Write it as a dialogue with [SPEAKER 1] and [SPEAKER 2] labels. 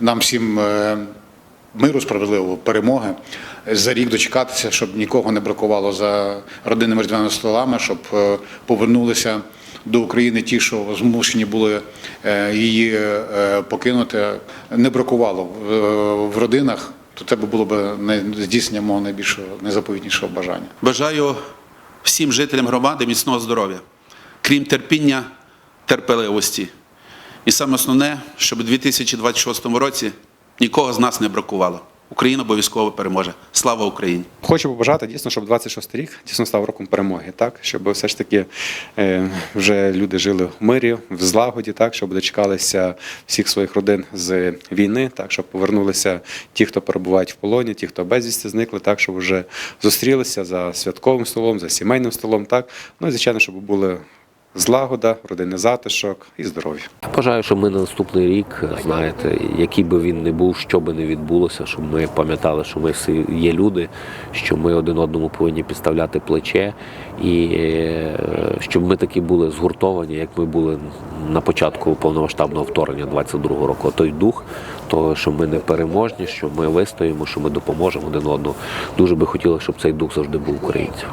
[SPEAKER 1] Нам всім е, миру, справедливого перемоги. За рік дочекатися, щоб нікого не бракувало за родинними різдвяними столами, щоб е, повернулися до України ті, що змушені були е, її покинути. Не бракувало в, родинах, то це було б не- здійснення мого найбільшого найзаповітнішого бажання.
[SPEAKER 2] Бажаю всім жителям громади міцного здоров'я, крім терпіння, терпеливості. І саме основне, щоб у 2026 році нікого з нас не бракувало. Україна обов'язково переможе. Слава Україні!
[SPEAKER 3] Хочу побажати дійсно, щоб 26 рік дійсно став роком перемоги, так щоб все ж таки е, вже люди жили в мирі, в злагоді, так щоб дочекалися всіх своїх родин з війни, так щоб повернулися ті, хто перебувають в полоні, ті, хто безвісті зникли, так щоб вже зустрілися за святковим столом, за сімейним столом. Так ну і звичайно, щоб були злагода, родинний затишок і здоров'я.
[SPEAKER 4] Бажаю, щоб ми на наступний рік, знаєте, який би він не був, що би не відбулося, щоб ми пам'ятали, що ми всі є люди, що ми один одному повинні підставляти плече, і е, щоб ми такі були згуртовані, як ми були на початку повномасштабного вторгнення 22-го року. Той дух, то що ми не переможні, що ми вистоїмо, що ми допоможемо один одному. Дуже би хотілося, щоб цей дух завжди був українців.